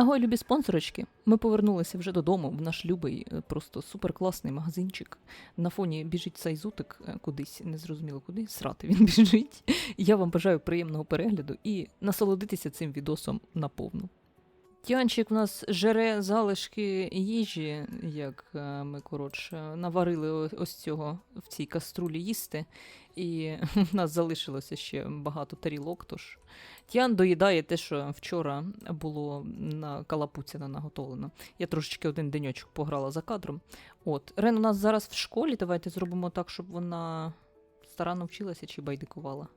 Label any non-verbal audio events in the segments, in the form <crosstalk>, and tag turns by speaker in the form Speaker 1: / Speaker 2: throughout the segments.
Speaker 1: Агой, любі спонсорочки. Ми повернулися вже додому в наш любий, е, просто суперкласний магазинчик. На фоні біжить сайзутик е, кудись, незрозуміло куди, срати він <laughs> біжить. Я вам бажаю приємного перегляду і насолодитися цим відосом наповну. Тянчик в нас жере залишки їжі, як е, ми коротше наварили ось цього в цій каструлі їсти, і <laughs> в нас залишилося ще багато тарілок. Тож Тіан доїдає те, що вчора було на калапуціна наготовлено. Я трошечки один деньочок пограла за кадром. От Рен у нас зараз в школі. Давайте зробимо так, щоб вона старанно вчилася чи байдикувала.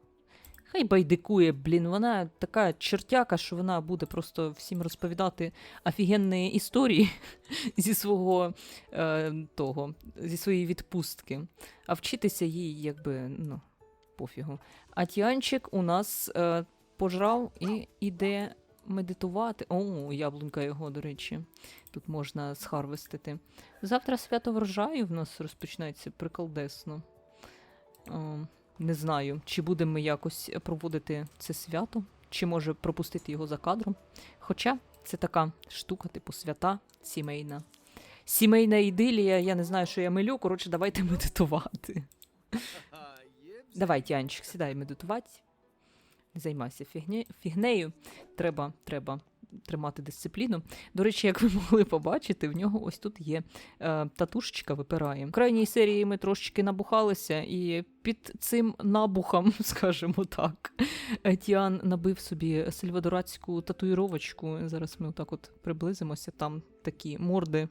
Speaker 1: Хай байдикує, блін, вона така чертяка, що вона буде просто всім розповідати офігенні історії <laughs> зі свого е, того, зі своєї відпустки. А вчитися їй, якби, ну, пофігу. А Тіанчик у нас е, пожрав і іде медитувати. О, яблунька його, до речі, тут можна схарвестити. Завтра свято врожаю в нас розпочнеться приколдесно. О, не знаю, чи будемо ми якось проводити це свято, чи може пропустити його за кадром. Хоча це така штука, типу свята сімейна. Сімейна ідилія, я не знаю, що я милю. Коротше, давайте <laughs> медитувати. Давай, Тянчик, сідай медитувати. Займайся фігне... фігнею. Треба, треба тримати дисципліну. До речі, як ви <laughs> могли побачити, в нього ось тут є е, татушечка випирає. В крайній серії ми трошечки набухалися, і під цим набухом, <laughs> скажімо так, Тіан набив собі сальвадоратську татуїровочку. Зараз ми отак от приблизимося. Там такі морди,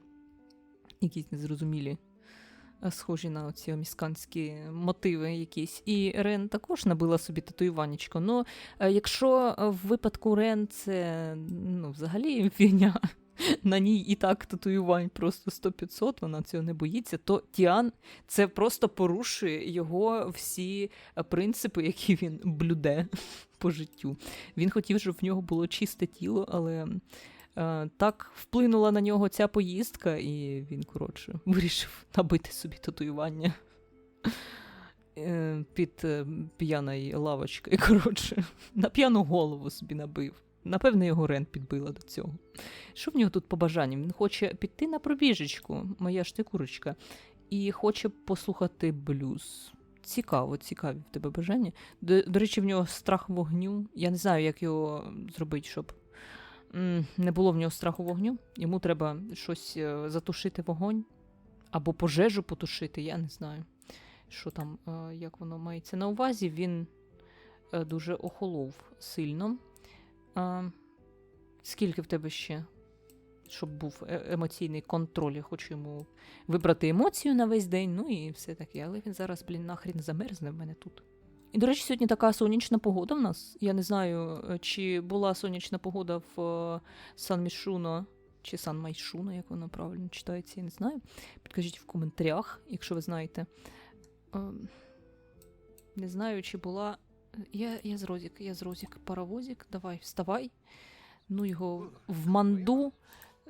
Speaker 1: якісь незрозумілі. Е, Схожі на оці омісканські мотиви якісь. І Рен також набила собі татуюванечко. Ну, е, якщо в випадку Рен це ну, взагалі фігня, <laughs> на ній і так татуювань просто 100-500, вона цього не боїться, то Тіан це просто порушує його всі е, принципи, які він блюде <laughs> по життю. Він хотів, щоб в нього було чисте тіло, але так вплинула на нього ця поїздка, і він, коротше, вирішив набити собі татуювання. е, Під е, п'яною лавочкою, <laughs> коротше, на п'яну голову собі набив. Напевне, його Рен підбила до цього. Що в нього тут по бажанням? Він хоче піти на пробіжечку, моя ж ти курочка, і хоче послухати блюз. Цікаво, цікаві в тебе бажання. До, до речі, в нього страх вогню. Я не знаю, як його зробити, щоб не було в нього страху вогню. Йому треба щось е, затушити вогонь або пожежу потушити, я не знаю. Що там, е, як воно мається на увазі, він е, дуже охолов сильно. Скільки в тебе ще? Щоб був емоційний контроль, я хочу йому вибрати емоцію на весь день, ну і все таке. Але він зараз, блін, нахрін замерзне в мене тут. І, до речі, сьогодні така сонячна погода в нас. Я не знаю, е, чи була сонячна погода в е, Сан Мішуно чи Сан Майшуно, як воно правильно читається, я не знаю. Підкажіть в коментарях, якщо ви знаєте. Ем, Не знаю, чи була. Я, я з Розік, я з Розік, паровозик, давай, вставай. Ну його в манду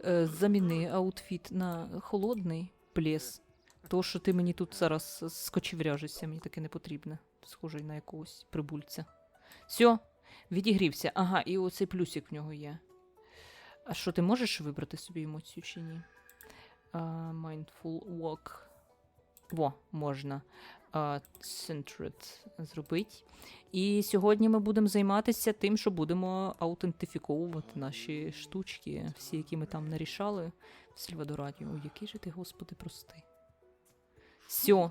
Speaker 1: е, заміни аутфіт на холодний плес. То, що ти мені тут зараз скочевряжешся, мені таке не потрібне. Схожий на якогось прибульця. Все, відігрівся. Ага, і оцей плюсик в нього є. А що ти можеш вибрати собі емоцію чи ні? А, mindful walk. Во, можна. А, centered зробити. І сьогодні ми будемо займатися тим, що будемо аутентифіковувати наші штучки, всі, які ми там нарішали в Сільвадораді. Який же ти, господи, простий. Все.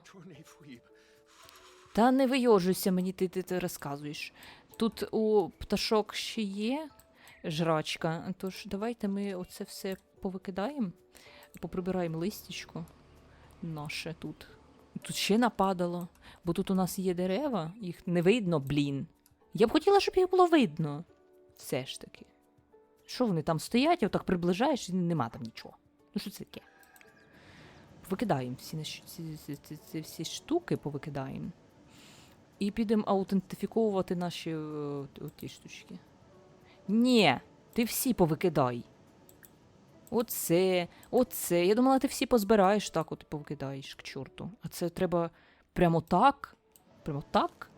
Speaker 1: Та не вийожуйся мені, ти, ти, ти розказуєш. Тут у пташок ще є жрачка, тож давайте ми оце все повикидаємо, поприбираємо листячко наше тут. Тут ще нападало, бо тут у нас є дерева, їх не видно, блін. Я б хотіла, щоб їх було видно. Все ж таки. Що вони там стоять, а отак приближаєш і нема там нічого. Ну що це таке? Викидаємо всі, ці, ці всі штуки, повикидаємо. І підемо аутентифіковувати наші е, ті штучки. Ні, ти всі повикидай. Оце, оце. Я думала, ти всі позбираєш так, от повикидаєш к чорту. А це треба прямо так? Прямо так?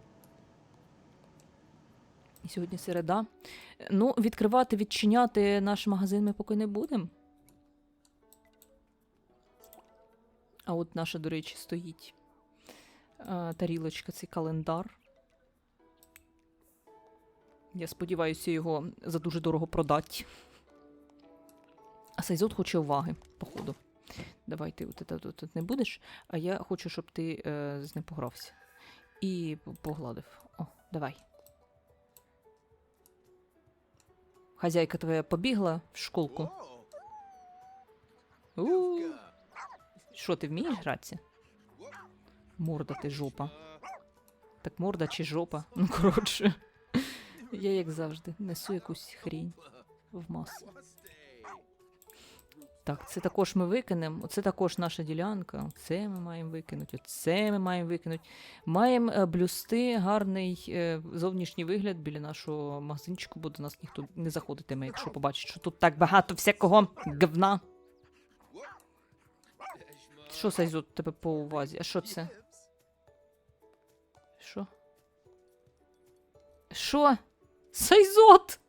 Speaker 1: І сьогодні середа. Ну, відкривати, відчиняти наш магазин ми поки не будемо. А от наша, до речі, стоїть тарілочка, цей календар. Я сподіваюся, його за дуже дорого продать. А Сайзот хоче уваги, походу. Давай ти тут не будеш, а я хочу, щоб ти е, з ним погрався. І погладив. О, давай. Хазяйка твоя побігла в школку. Що, ти вмієш гратися? Морда ти жопа. Так морда чи жопа? <laughs> Ну, коротше. Я, як завжди, несу якусь хрінь в масу. Так, це також ми викинемо. Оце також наша ділянка. Це ми маємо викинути. Оце ми маємо викинути. Маємо е, блюсти гарний е, зовнішній вигляд біля нашого магазинчику, бо до нас ніхто не заходитиме, якщо побачить, що тут так багато всякого говна. Що у тебе по увазі? А що це? Що? Сайзот!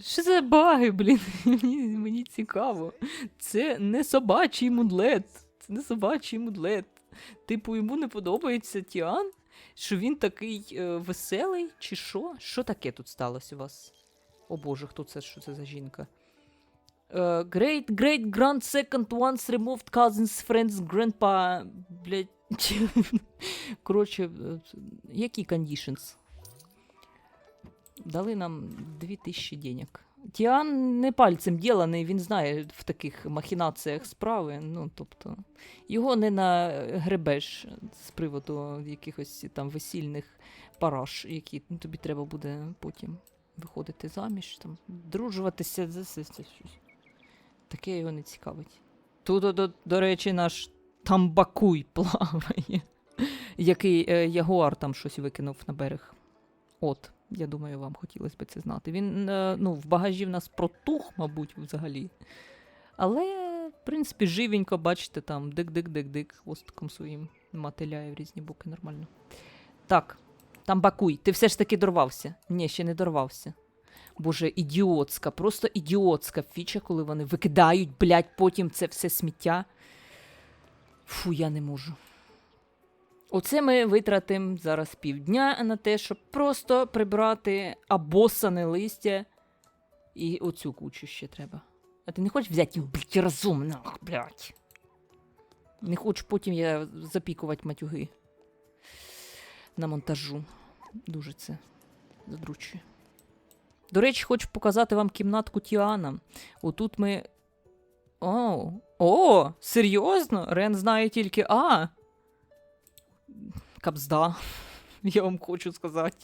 Speaker 1: Що за баги, блін? <laughs> Мені, мені цікаво. Це не собачий мудлет. Це не собачий мудлет. Типу, йому не подобається Тіан, що він такий е, веселий, чи що? Що таке тут сталося у вас? О Боже, хто це? Що це за жінка? Е, great, great, grand second once removed cousins, friends, grandpa. Блять. <laughs> Коротше, е, які conditions? Дали нам 2000 денег. Тіан не пальцем діланий, він знає в таких махінаціях справи. Ну, тобто, його не нагребеш з приводу якихось там весільних параш, які тобі треба буде потім виходити заміж, там, дружуватися. Таке його не цікавить. Тут, до, до речі, наш тамбакуй плаває, <laughs> який е, ягуар там щось викинув на берег. От, я думаю, вам хотілося б це знати. Він е, ну, в багажі в нас протух, мабуть, взагалі. Але, в принципі, живенько, бачите, там дик-дик-дик-дик, хвостиком своїм мотиляє в різні боки нормально. Так, там бакуй, ти все ж таки дорвався. Ні, ще не дорвався. Боже, ідіотська, просто ідіотська фіча, коли вони викидають, блядь, потім це все сміття. Фу, я не можу. Оце ми витратимо зараз півдня на те, щоб просто прибрати абосане листя і оцю кучу ще треба. А ти не хочеш взяти їх, блядь, ах, блядь. Не хочу потім я запікувати матюги на монтажу. Дуже це задручує. До речі, хочу показати вам кімнатку Тіана. Отут ми. О, о, серйозно? Рен знає тільки А. Кабзда. <laughs> Я вам хочу сказати.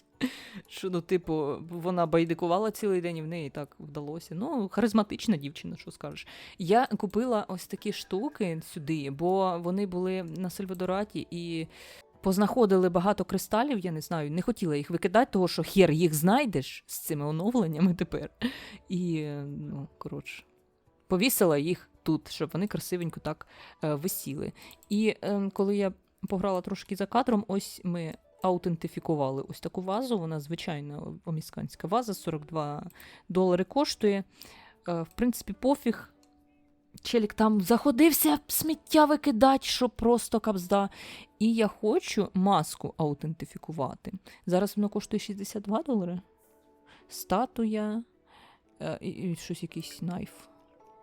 Speaker 1: Що, ну, типу, вона байдикувала цілий день і в неї так вдалося. Ну, харизматична дівчина, що скажеш. Я купила ось такі штуки сюди, бо вони були на Сальвадораті і познаходили багато кристалів, я не знаю, не хотіла їх викидати, того що хер їх знайдеш з цими оновленнями тепер. І, ну, коротше, повісила їх тут, щоб вони красивенько так е, висіли. І е, коли я пограла трошки за кадром, ось ми аутентифікували ось таку вазу. Вона звичайна омісканська ваза, 42 долари коштує. Е, в принципі, пофіг. Челік там заходився сміття викидати, що просто кабзда. І я хочу маску аутентифікувати. Зараз воно коштує 62 долари. Статуя. Е, і щось якийсь найф.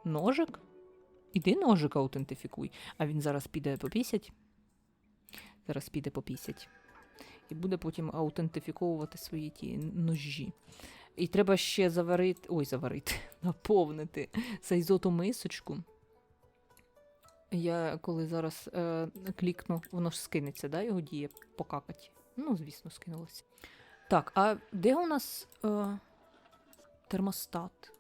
Speaker 1: Ножик. Іди ножик аутентифікуй. А він зараз піде по 50. Зараз піде по 50. І буде потім аутентифіковувати свої ті ножі. І треба ще заварити. Ой, заварити, <laughs> наповнити сайзоту мисочку. Я коли зараз е, клікну, воно ж скинеться, да, його діє покакать. Ну, звісно, скинулося. Так, а де у нас е, термостат?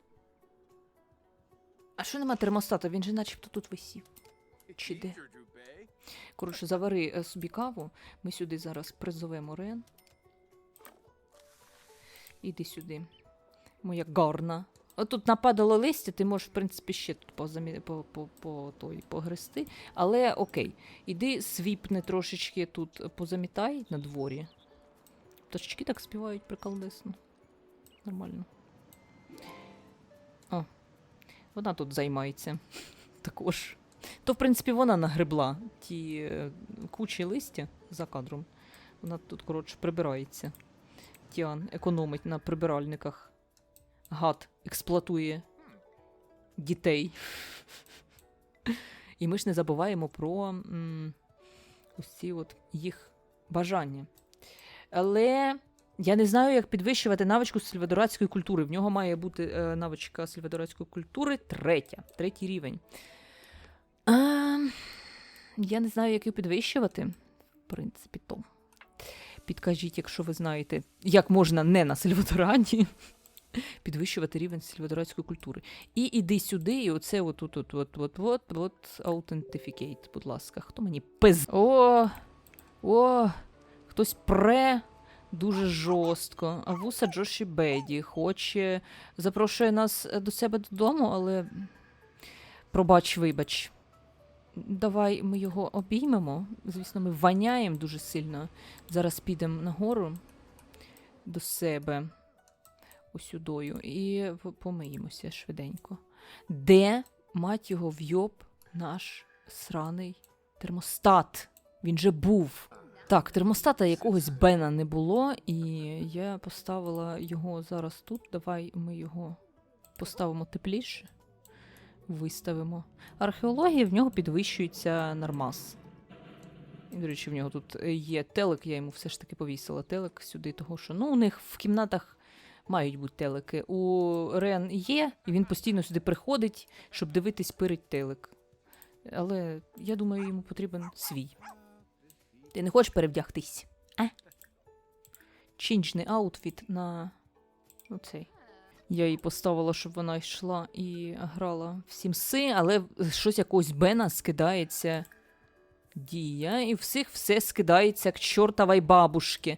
Speaker 1: А що нема термостата? Він же начебто тут висів. Чи де? Коротше, завари е, собі каву. Ми сюди зараз призовемо Рен. Іди сюди. Моя гарна. Тут нападало листя, ти можеш, в принципі, ще тут позамі... по, по, по, той, погрести. Але окей. Іди свіпни трошечки тут позамітай на дворі. пташечки так співають приколдесно. Нормально. О, вона тут займається <laughs> також. То, в принципі, вона нагребла ті е, кучі листя за кадром. Вона тут, коротше, прибирається. Тіан економить на прибиральниках. Гад експлуатує дітей. <laughs> І ми ж не забуваємо про м, ось от їх бажання. Але я не знаю, як підвищувати навичку сільвадоратської культури. В нього має бути е, навичка сільвадоратської культури третя, третій рівень. А, я не знаю, як її підвищувати. В принципі, то. Підкажіть, якщо ви знаєте, як можна не на Сальвадорані <laughs> підвищувати рівень сільвадоратської культури. І іди сюди, і оце от от от от от от от аутентифікейт, будь ласка. Хто мені пиз. О, о, хтось пре дуже жорстко. А вуса Джоші Беді хоче запрошує нас е, до себе додому, але пробач, вибач. Давай ми його обіймемо. Звісно, ми воняємо дуже сильно. Зараз підемо нагору до себе усюдою і помиємося швиденько. Де, мать його, вйоб наш сраний термостат? Він же був. Так, термостата якогось Бена не було, і я поставила його зараз тут. Давай ми його поставимо тепліше. Виставимо. Археологія в нього підвищується нормас. І, до речі, в нього тут е, є телек, я йому все ж таки повісила телек сюди, того що ну, у них в кімнатах мають бути телеки. У Рен є, і він постійно сюди приходить, щоб дивитись перед телек. Але я думаю, йому потрібен свій. Ти не хочеш перевдягтись? А? Чинчний аутфіт на оцей. Я їй поставила, щоб вона йшла і грала в сімси, але щось якогось Бена скидається дія, і всіх все скидається к чортовій бабушки.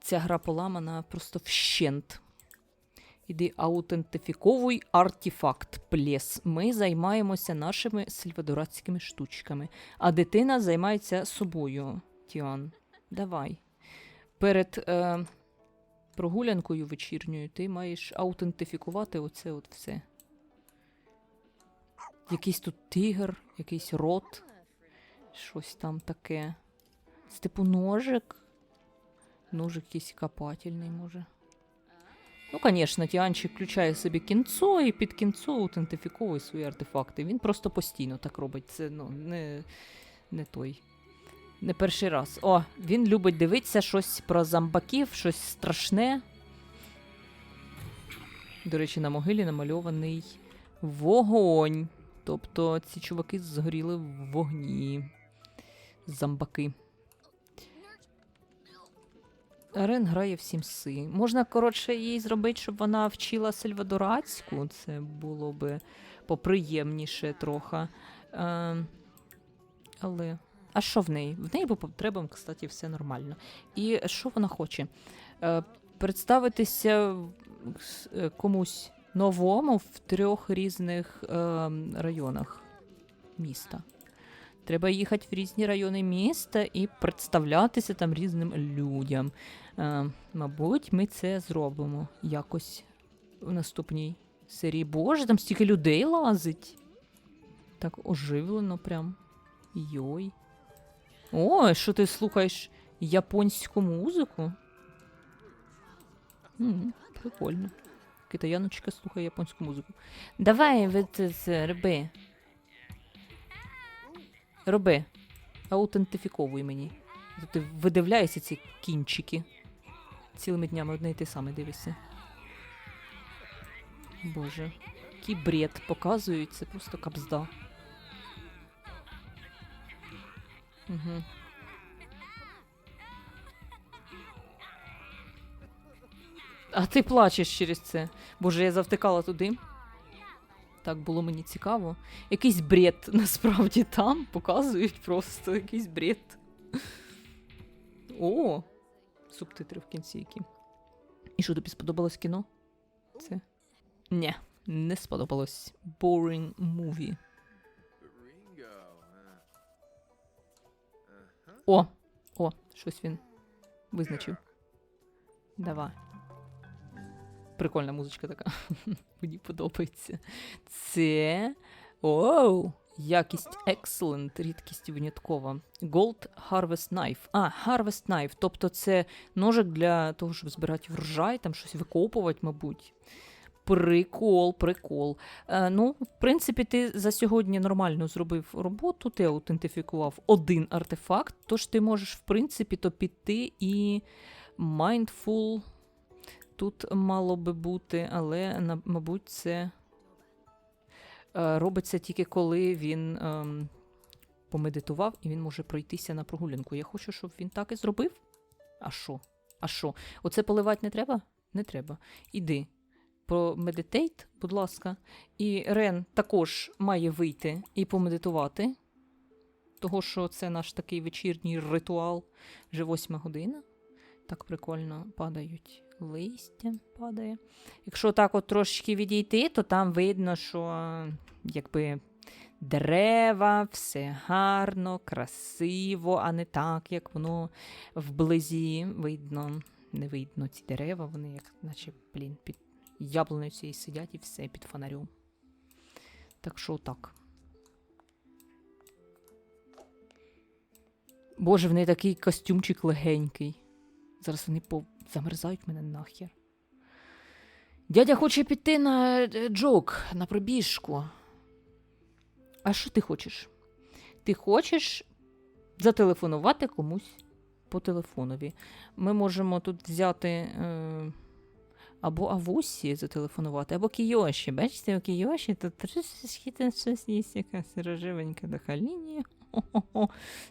Speaker 1: Ця гра поламана просто вщент. Іди аутентифіковуй артефакт плес. Ми займаємося нашими сальвадоратськими штучками, а дитина займається собою. Тіан, давай. Перед е, прогулянкою вечірньою ти маєш аутентифікувати оце от все. Якийсь тут тигр, якийсь рот, щось там таке. Це типу ножик. Ножик якийсь копательний, може. Ну, звісно, Тіанчик включає собі кінцо і під кінцо аутентифіковує свої артефакти. Він просто постійно так робить. Це ну, не, не той. Не перший раз. О, він любить дивитися щось про зомбаків, щось страшне. До речі, на могилі намальований вогонь. Тобто ці чуваки згоріли в вогні. Зомбаки. Рен грає в сімси. Можна, коротше, їй зробити, щоб вона вчила сальвадоратську. Це було би поприємніше трохи. Е, але. А що в неї? В неї по потребам, кстати, все нормально. І що вона хоче? Е, представитися е, комусь новому в трьох різних е, районах міста. Треба їхати в різні райони міста і представлятися там різним людям. Е, мабуть, ми це зробимо якось в наступній серії. Боже, там стільки людей лазить. Так оживлено прям. Йой. О, що ти слухаєш японську музику? М, прикольно. Китаяночка слухає японську музику. Давай, це, роби. Роби. Аутентифіковуй мені. То Ти видивляєшся ці кінчики. Цілими днями одне й те саме дивишся. Боже, який бред показують, це просто капзда. А ти плачеш через це. Боже, я завтикала туди. Так було мені цікаво. Якийсь бред насправді там показують просто якийсь бред. О! Субтитри в кінці які. І що тобі сподобалось кіно? Це? Ні, не сподобалось. Boring movie. О! О, щось він визначив. Давай. Прикольна музичка така. <laughs> Мені подобається. Це. Оу! Якість excellent, рідкість виняткова. Gold Harvest Knife. А, Harvest Knife. Тобто це ножик для того, щоб збирати врожай, там щось викопувати, мабуть. Прикол, прикол. Е, ну, в принципі, ти за сьогодні нормально зробив роботу, ти аутентифікував один артефакт, тож ти можеш, в принципі, то піти і mindful тут мало би бути, але, мабуть, це е, робиться тільки коли він ем, помедитував і він може пройтися на прогулянку. Я хочу, щоб він так і зробив. А що? А що? Оце поливати не треба? Не треба. Іди. Помедитейт, будь ласка. І Рен також має вийти і помедитувати. Того, що це наш такий вечірній ритуал. Вже восьма година. Так прикольно падають листя падає. Якщо так от трошечки відійти, то там видно, що е, якби дерева, все гарно, красиво, а не так, як воно вблизі видно. Не видно ці дерева, вони як, наче, блін, під яблунею цією сидять і все під фонарем. Так що так. Боже, в неї такий костюмчик легенький. Зараз вони по... замерзають мене нахер. Дядя хоче піти на е, джок, на пробіжку. А що ти хочеш? Ти хочеш зателефонувати комусь по телефонові. Ми можемо тут взяти е, або Авусі зателефонувати, або Кійоші. Бачите, у Кійоші тут щось є, якась рожевенька така лінія.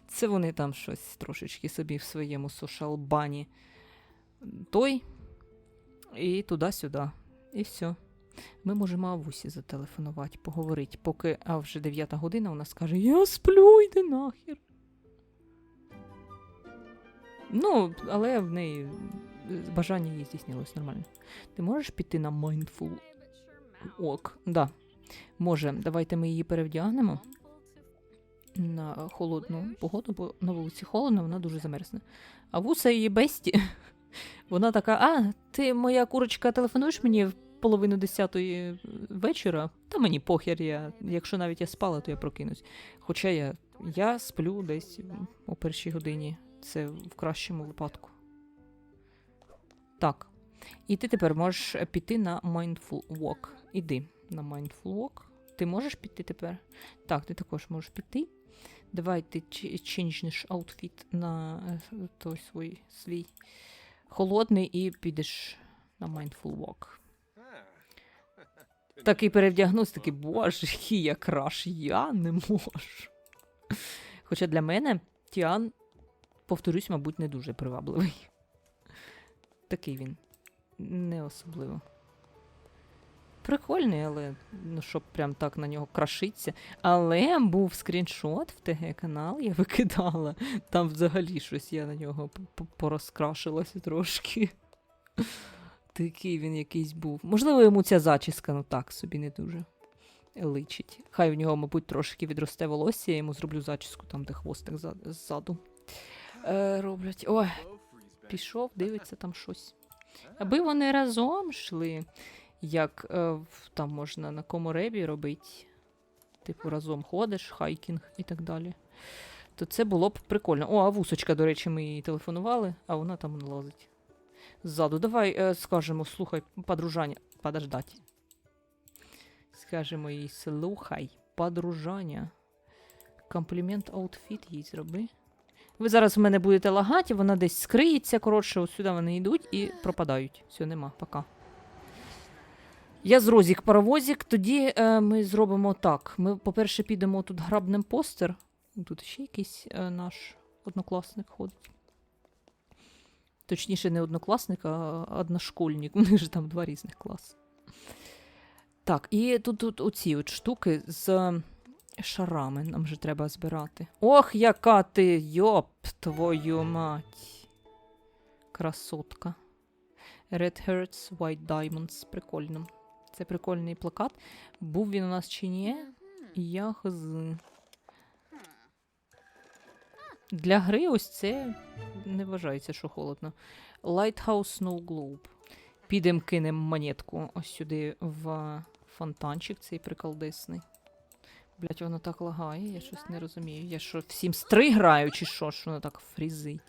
Speaker 1: Це вони там щось трошечки собі в своєму сошалбані. Той і туди-сюди. І все. Ми можемо Авусі зателефонувати, поговорити, поки а вже 9 година вона скаже: Я сплю, йди нахер. Ну, але в неї бажання їй здійснилось нормально. Ти можеш піти на Mindful Walk? Да. Може, давайте ми її перевдягнемо на холодну погоду, бо на вулиці холодно, вона дуже замерзне. А вуса її бесті. <laughs> Вона така: А, ти моя курочка, телефонуєш мені в половину десятої вечора? Та мені похер, я, якщо навіть я спала, то я прокинусь. Хоча я, я сплю десь о першій годині. Це в кращому випадку. Так. І ти тепер можеш піти на Mindful Walk. Іди на Mindful Walk. Ти можеш піти тепер? Так, ти також можеш піти. Давай ти чинжнеш аутфіт на е, той свій, свій холодний і підеш на Mindful Walk. <laughs> Такий перевдягнувся, такий, боже, я краш, я не можу. Хоча для мене Тіан, повторюсь, мабуть, не дуже привабливий. Такий він. Не особливо. Прикольний, але ну щоб прям так на нього крашиться. Але був скріншот в ТГ канал, я викидала. Там взагалі щось я на нього порозкрашилася трошки. Такий він якийсь був. Можливо, йому ця зачіска, ну так, собі не дуже личить. Хай в нього, мабуть, трошки відросте волосся, я йому зроблю зачіску там, де хвостик ззаду. Е, роблять. Ой, пішов, дивиться там щось. Аби вони разом йшли, як е, там можна на коморебі робити. Типу, разом ходиш, хайкінг і так далі. То це було б прикольно. О, а вусочка, до речі, ми їй телефонували, а вона там лазить. Ззаду. Давай е, скажемо, слухай, подружання. Подождать. Скажемо їй, слухай, подружання. Комплімент аутфіт їй зроби. Ви зараз в мене будете лагати, вона десь скриється, коротше, ось сюди вони йдуть і пропадають. Все, нема, пока. Я з Розік паровозик, тоді е, ми зробимо так. Ми, по-перше, підемо тут грабнем постер. Тут ще якийсь е, наш однокласник ходить. Точніше, не однокласник, а одношкольник. <laughs> У них ж там два різних класи. Так, і тут, тут оці от штуки з шарами нам же треба збирати. Ох, яка ти, йоп, твою мать. Красотка. Red Hearts, White Diamonds. Прикольно. Це прикольний плакат. Був він у нас чи ні? Я хз. Для гри ось це не вважається, що холодно. Lighthouse Snow Globe. Підем кинем монетку ось сюди в фонтанчик цей приколдесний. Блять, воно так лагає, я щось не розумію. Я що, всім стри граю, чи що, що воно так фрізить.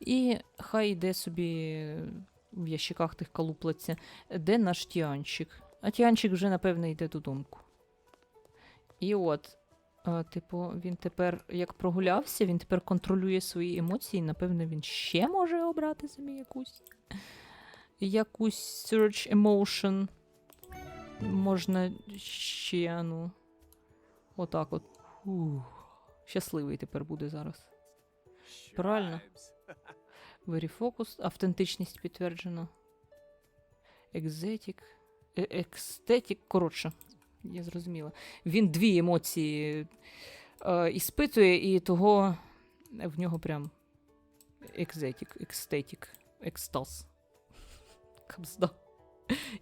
Speaker 1: І хай йде собі в ящиках тих калуплеться. Де наш тіанчик? А тіанчик вже, напевне, йде додому. І от, е, типу, він тепер, як прогулявся, він тепер контролює свої емоції. Напевно, він ще може обрати собі якусь. Якусь search emotion. Можна ще, ну. Отак от. Ух. Щасливий тепер буде зараз. Правильно. Focused. Автентичність підтверджено. Екзетік. Екстетік. Коротше, я зрозуміла. Він дві емоції е, іспитує, і того в нього прям екзетік, екстетік, екстаз.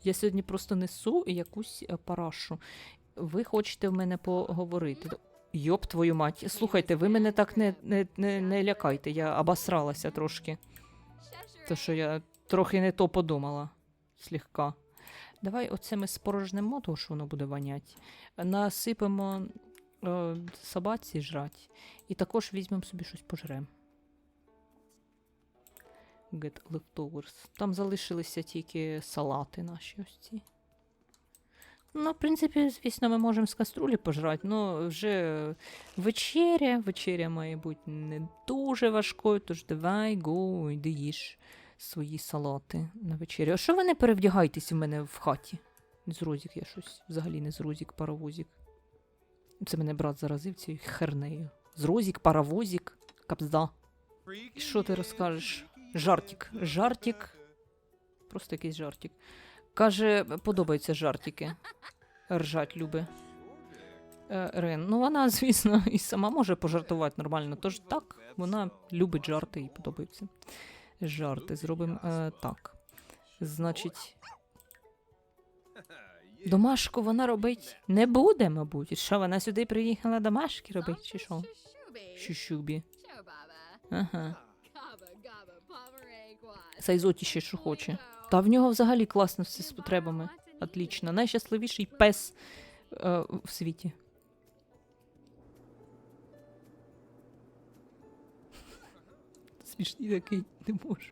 Speaker 1: Я сьогодні просто несу якусь парашу. Ви хочете в мене поговорити. Йоп, твою мать. Слухайте, ви мене так не, не, не, не лякайте, я обосралася трошки. То, що я трохи не то подумала. Слегка. Давай оце ми спорожнемо, того, що воно буде вонять. Насипемо е, собаці жрать. І також візьмемо собі щось пожрем. Get leftovers. Там залишилися тільки салати наші ось ці. Ну, в принципі, звісно, ми можемо з каструлі пожрати, але вже вечеря, вечеря має бути не дуже важкою, тож давай, го, йди їж свої салати на вечерю. А що ви не перевдягаєтесь у мене в хаті? З Розік я щось, взагалі не з Розік, паровозік. Це мене брат заразив цією хернею. З Розік, паровозік, капзда.
Speaker 2: Що ти розкажеш?
Speaker 1: Жартик. Жартик. Просто якийсь жартик. Каже, подобаються жартики. Ржать любить. Е. Ну, вона, звісно, і сама може пожартувати нормально. Тож так, вона любить жарти і подобаються. Жарти. Зробимо е, так. Значить, домашку вона робить не буде, мабуть. Що вона сюди приїхала домашки робити, чи що? Щущубі. Ага. Сайзоті ще що хоче. Та в нього взагалі класно все з потребами. Отлично. Найщасливіший пес е, в світі. <laughs> Смішний такий, не можу.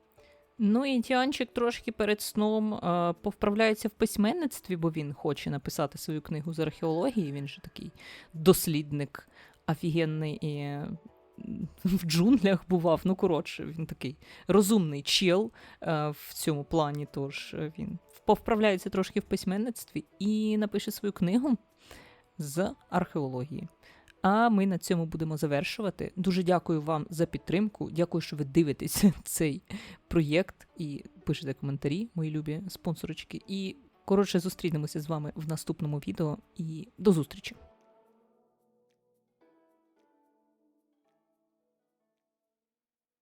Speaker 1: Ну і Тіанчик трошки перед сном е, повправляється в письменництві, бо він хоче написати свою книгу з археології. Він же такий дослідник офігенний і в джунглях бував. Ну, коротше, він такий розумний чел е, в цьому плані. Тож е, він повправляється трошки в письменництві і напише свою книгу з археології. А ми на цьому будемо завершувати. Дуже дякую вам за підтримку. Дякую, що ви дивитесь <laughs> цей проєкт і пишете коментарі, мої любі спонсорочки. І коротше зустрінемося з вами в наступному відео. І до зустрічі!